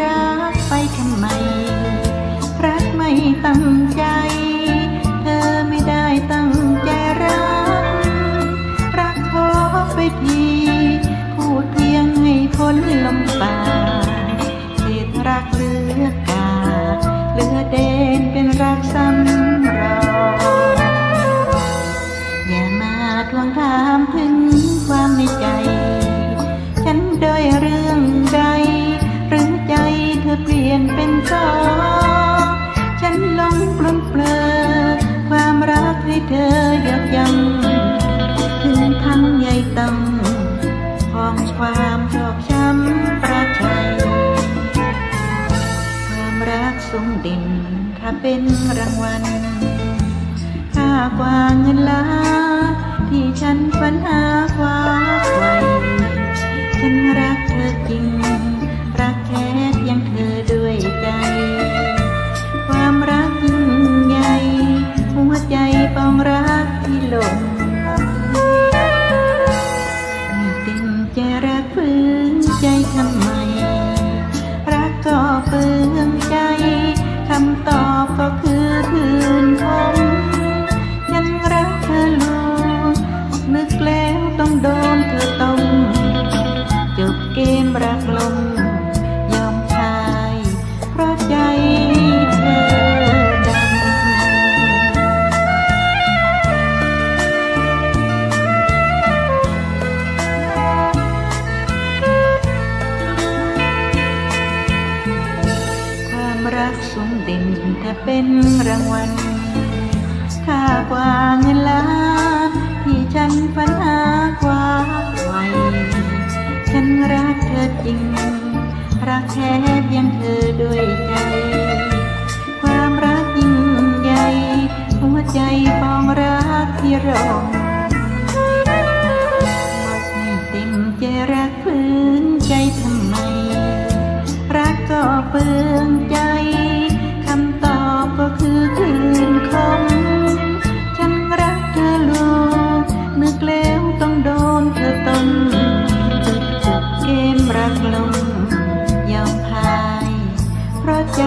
รักไปทำไม รักไม่ตั้งใจ เธอไม่ได้ตั้งใจรัก รักขอไปที พูดเพียงให้พ้นลมปากเศษรักเลือกาเลือเดนเป็นรักซ้ำำเปลอความรักให้เธอยับยั้งถึงทั้งใหญ่ตังของความชอบช้ำประชัยความรักสูงดินถ้าเป็นรางวัลค่ากว่าเงินล้าน ฝืนใจทำไม รักก็เปลืองใจ คำตอบก็คือคืนคมฉันรักเธอลวงนึกแล้วต้องโดนเธอต้มจบเกมรักลมยอมชาย เพราะใจ รักสูงเด่นถ้าเป็นรางวัลค่ากว่าเงินล้านที่ฉันฝันหาคว้าไวฉันรักเธอจริง รักแค่เพียงเธอด้วยใจ ความรักยิ่งใหญ่หัวใจปองรักที่รอไม่เต็มใจรักฝืนใจทำไมรักก็เปลือง เพราะใจ